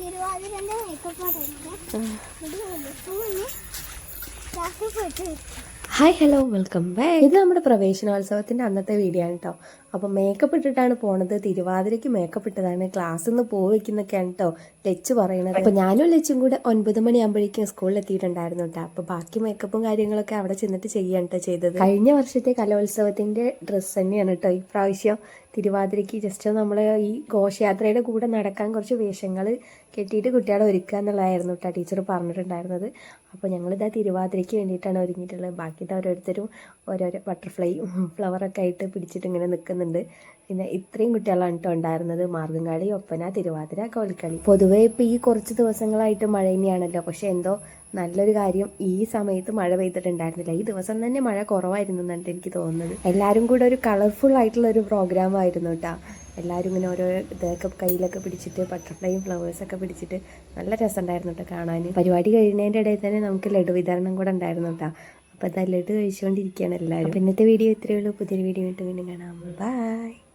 Makeup ക്ലാസ്സിൽ പോയിട്ട് hi hello welcome back ഇത് നമ്മുടെ പ്രവേശനോത്സവത്തിന്റെ അന്നത്തെ വീഡിയോ ആണ് കേട്ടോ അപ്പോൾ മേക്കപ്പ് ഇട്ടിട്ടാണ് പോണത്. തിരുവാതിരയ്ക്ക് മേക്കപ്പ് ഇട്ടതാണ്. ക്ലാസ്സിൽ നിന്ന് പോയിക്കുന്നൊക്കെയാണ് കേട്ടോ ലച്ച് പറയണത്. അപ്പോൾ ഞാനും ലച്ചും കൂടെ ഒൻപത് മണിയാകുമ്പോഴേക്കും സ്കൂളിൽ എത്തിയിട്ടുണ്ടായിരുന്നു കേട്ടോ അപ്പോൾ ബാക്കി മേക്കപ്പും കാര്യങ്ങളൊക്കെ അവിടെ ചെന്നിട്ട് ചെയ്യാൻ കേട്ടോ ചെയ്തത്. കഴിഞ്ഞ വർഷത്തെ കലോത്സവത്തിന്റെ ഡ്രസ്സ് തന്നെയാണ് കേട്ടോ ഇപ്രാവശ്യം തിരുവാതിരയ്ക്ക് ജസ്റ്റ് നമ്മൾ ഈ ഘോഷയാത്രയുടെ കൂടെ നടക്കാൻ കുറച്ച് വേഷങ്ങൾ കെട്ടിയിട്ട് കുട്ടികളെ ഒരുക്കുക എന്നുള്ളതായിരുന്നു കേട്ടോ ടീച്ചർ പറഞ്ഞിട്ടുണ്ടായിരുന്നത്. അപ്പോൾ ഞങ്ങളിതാ തിരുവാതിരയ്ക്ക് വേണ്ടിയിട്ടാണ് ഒരുങ്ങിയിട്ടുള്ളത്. ബാക്കി ഇതാ ഓരോരുത്തരും ഓരോരോ ബട്ടർഫ്ലൈയും ഫ്ലവറൊക്കെ ആയിട്ട് പിടിച്ചിട്ട് ഇങ്ങനെ നിൽക്കുന്നുണ്ട്. പിന്നെ ഇത്രയും കുട്ടികളാണ് കേട്ടോ ഉണ്ടായിരുന്നത്. മാർഗംകളി ഒപ്പന തിരുവാതിര കോൽക്കളി. പൊതുവേ ഇപ്പോൾ ഈ കുറച്ച് ദിവസങ്ങളായിട്ട് മഴ തന്നെയാണല്ലോ. പക്ഷേ എന്തോ നല്ലൊരു കാര്യം ഈ സമയത്ത് മഴ പെയ്തിട്ടുണ്ടായിരുന്നില്ല. ഈ ദിവസം തന്നെ മഴ കുറവായിരുന്നു എന്നാണ് എനിക്ക് തോന്നുന്നത്. എല്ലാവരും കൂടെ ഒരു കളർഫുൾ ആയിട്ടുള്ള ഒരു പ്രോഗ്രാം ആയിരുന്നു കേട്ടോ എല്ലാവരും ഇങ്ങനെ ഓരോ ഇതൊക്കെ കയ്യിലൊക്കെ പിടിച്ചിട്ട് ബട്ടർഫ്ലൈയും ഫ്ലവേഴ്സൊക്കെ പിടിച്ചിട്ട് നല്ല രസമുണ്ടായിരുന്നു കേട്ടോ കാണാൻ. പരിപാടി കഴിയുന്നതിന്റെ ഇടയിൽ തന്നെ നമുക്ക് ലഡു വിതരണം കൂടെ ഉണ്ടായിരുന്നു കേട്ടോ അപ്പോൾ അത് ലഡു കഴിച്ചുകൊണ്ടിരിക്കുകയാണ് എല്ലാവരും ഇന്നത്തെ വീഡിയോ ഇത്രയേ ഉള്ളൂ. പുതിയൊരു വീഡിയോ ആയിട്ട് വീണ്ടും കാണാം. ബൈ